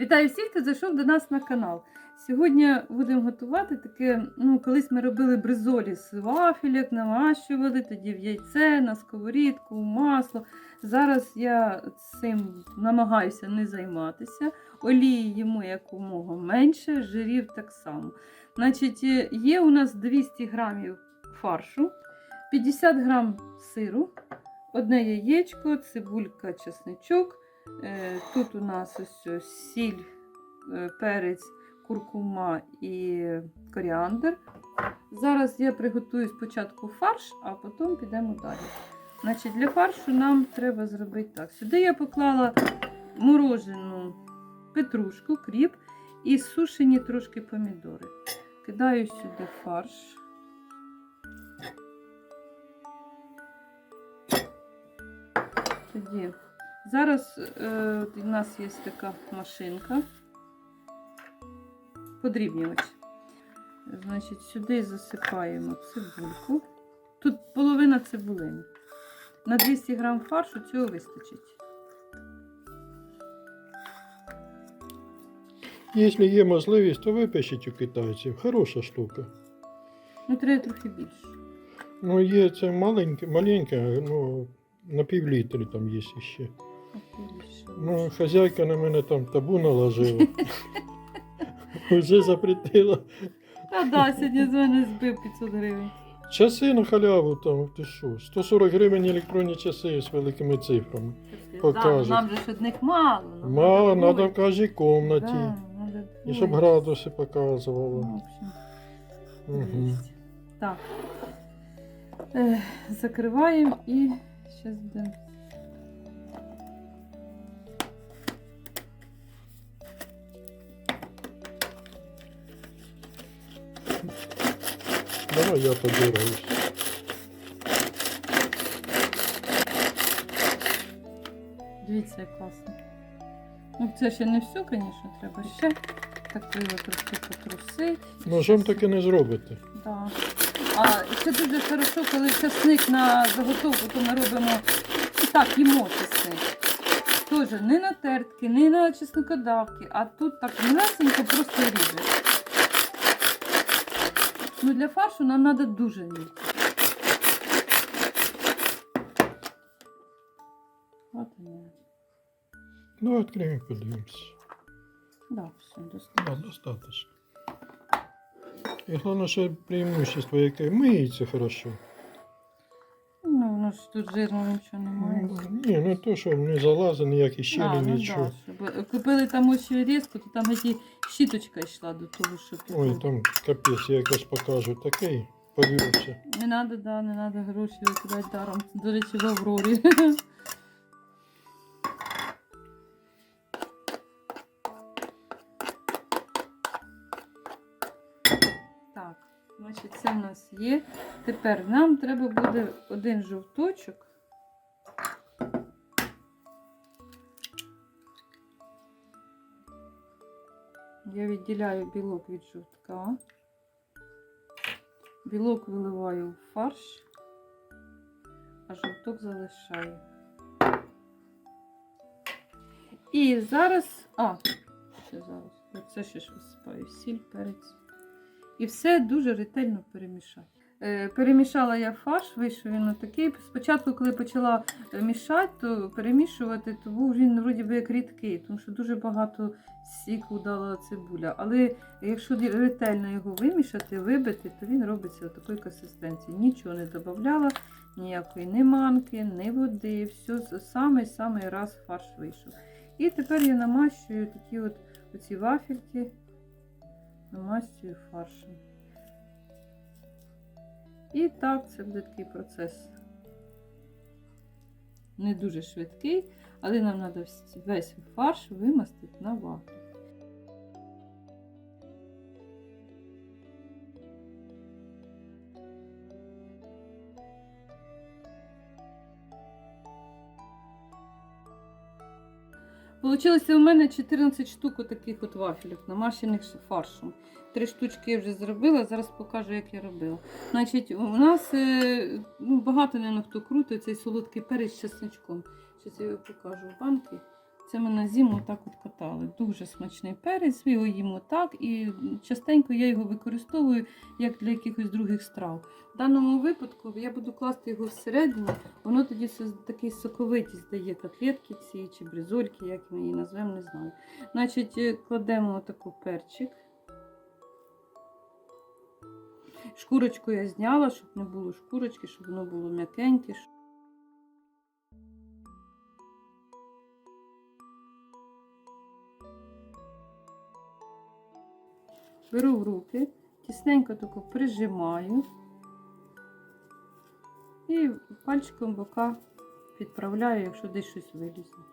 Вітаю всіх, хто зайшов до нас на канал. Сьогодні будемо готувати таке. Ну, колись ми робили бризолі з вафелек, намащували, тоді в яйце, на сковорідку, масло. Зараз я цим намагаюся не займатися. Олії їмо якомога менше, жирів так само. Значить, є у нас 200 грамів фаршу, 50 грам сиру, одне яєчко, цибулька, чесничок. Е, Тут у нас ось сіль, е, перець, куркума і коріандр. Зараз я приготую спочатку фарш, а потім підемо далі. Значить, Для фаршу нам треба зробити так. Сюди я поклала морожену петрушку, кріп і сушені трошки помідори. Кидаю сюди фарш. Тоді Зараз е, у нас є така машинка, подрібнювач. Значить, сюди засипаємо цибульку. Тут половина цибулини. На 200 грам фаршу цього вистачить. Якщо є можливість, то випишіть у китайців. Хороша штука. Ну, треба трохи більше. Ну, є це маленьке, маленьке, ну, на півлітрі там є ще. Ну, хазяйка на мене там табу наложила. Вже запретила. Та да, сьогодні з мене збив 500 гривень. Часи на халяву там, ти що? 140 гривень електронні часи з великими цифрами. Да, нам же ж одних мало. нам Мало, треба треба в кожній комнаті. Да, надо І щоб двоє. градуси Ну, в общем. Угу. Так. Е, закриваємо і зараз будемо. Я подираюсь. Дивіться, як класно. Ну, це ще не все, звісно, треба ще. Так його трошки потрусити. Ножом таки не зробите. Да. А ще дуже хорошо, коли часник на заготовку, то ми робимо і так, їмо часник. Тоже не на тертки, не на чесникодавки, а тут так милесенько просто ріжеш. Ну для фаршу нам треба дуже мілко. От воно. Ну, відкриємо, подивимось. Да, все, достатньо. Да, достаточно. І головне, що преимущество яке миється хорошо. Ну, ж тут жирного нічого немає. Ні, ну то, що не залазить, ніякі щелі, А, ну нічого. да, щоб купили там ось різку, то там геть щіточка йшла до того, щоб Ой, там капець, я якось покажу. Такий повівся. Не надо, да, не надо гроші викидати даром. До речі, в Аврорі. Так, значить, це в нас є. Тепер нам треба буде один жовточок. Я відділяю білок від жовтка. Білок виливаю в фарш, а жовток залишаю. І зараз. А, ще зараз. Оце ще ж висипаю сіль, перець. І все дуже ретельно перемішати. Е, перемішала я фарш, вийшов він такий. Спочатку, коли почала е, мішати, то перемішувати, то був він вроді би як рідкий, тому що дуже багато сіку дала цибуля. Але якщо ретельно його вимішати, вибити, то він робиться такої консистенції. Нічого не додавала, ніякої ні манки, ні води. Все самий-самий раз фарш вийшов. І тепер я намащую такі от оці вафельки, намащую фаршем. І так, це буде такий процес. Не дуже швидкий, але нам треба весь фарш вимастити на вафлю. Получилося у мене 14 штук таких от вафелів, намащених фаршем. Три штучки я вже зробила, зараз покажу, як я робила. Значить, у нас е, ну, багато не хто крутить цей солодкий перець з чесничком. Зараз я його покажу в банки. Це ми на зиму так от катали. Дуже смачний перець, його їмо так, і частенько я його використовую як для якихось других страв. В даному випадку я буду класти його всередину, воно тоді такий соковитість дає котлетки ці чи бризольки, як ми її назвемо, не знаю. Значить, е, кладемо отаку перчик. Шкурочку я зняла, щоб не було шкурочки, щоб воно було м'якеньке. Беру в руки, тісненько тако прижимаю і пальчиком бока підправляю, якщо десь щось вилізне.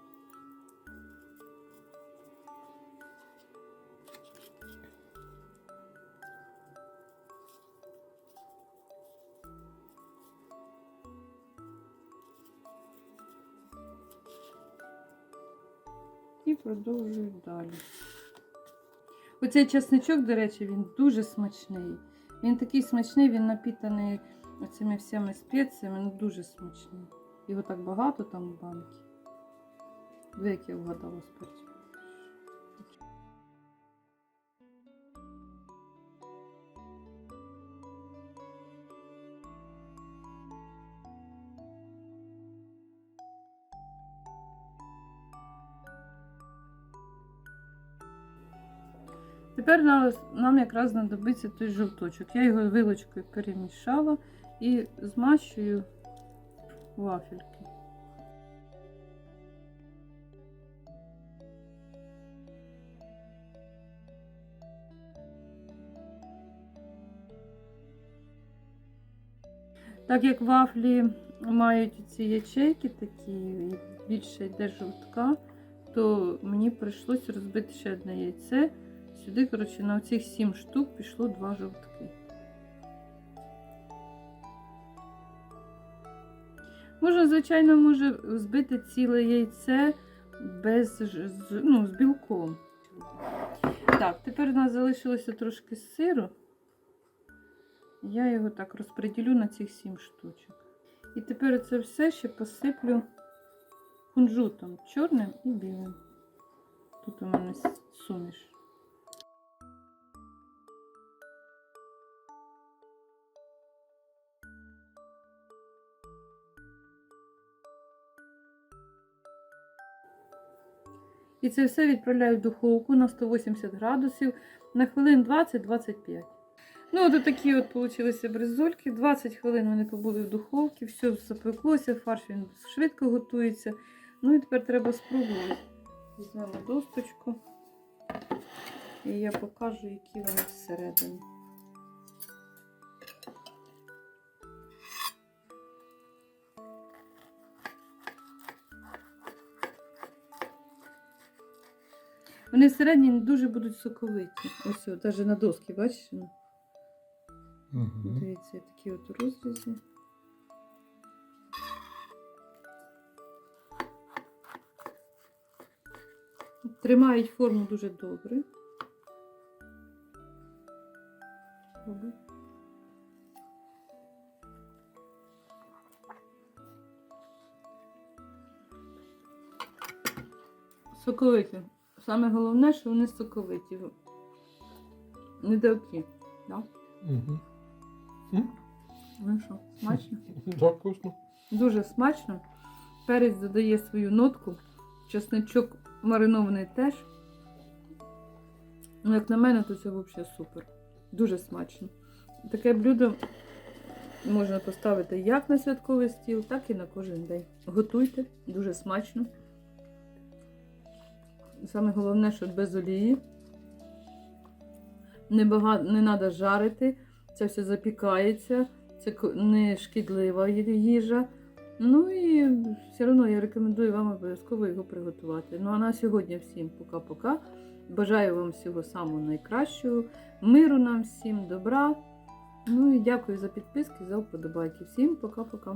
І продовжую далі. Оцей часничок, до речі, він дуже смачний. Він такий смачний, він напітаний цими всіми спеціями, ну дуже смачний. Його так багато там в банки. Дві, як я вгадала з Тепер нам, якраз знадобиться той жовточок. Я його вилочкою перемішала і змащую вафельки. Так як вафлі мають ці ячейки такі, більше йде жовтка, то мені прийшлося розбити ще одне яйце. Сюди, коротше, на оцих 7 штук пішло 2 жовтки. Можна, звичайно, може збити ціле яйце без ну, з білком. Так, тепер у нас залишилося трошки сиру. Я його так розподілю на цих 7 штучок. І тепер це все ще посиплю кунжутом чорним і білим. Тут у мене суміш. І це все відправляю в духовку на 180 градусів на хвилин 20-25. Ну, от такі от получилися бризольки. 20 хвилин вони побули в духовці, все запеклося, фарш він швидко готується. Ну і тепер треба спробувати. Візьмемо досточку. І я покажу, які вони всередині. Вони всередині дуже будуть соковиті. Ось, от, навіть на доски, бачиш? Угу. Дивіться, такі от розрізи. Тримають форму дуже добре. Добре. Соковиті. Саме головне, що вони соковиті. Не далкі. Да? Угу. Ну що, смачно? Так, вкусно. Дуже смачно. Перець додає свою нотку. Чесничок маринований теж. Ну, як на мене, то це взагалі супер. Дуже смачно. Таке блюдо можна поставити як на святковий стіл, так і на кожен день. Готуйте, дуже смачно. Саме головне, що без олії. Не, бага... не треба жарити, це все запікається, це не шкідлива їжа. Ну і все одно я рекомендую вам обов'язково його приготувати. Ну а на сьогодні всім пока-пока. Бажаю вам всього самого найкращого, миру нам всім, добра. Ну і дякую за підписки, за вподобайки. Всім пока-пока.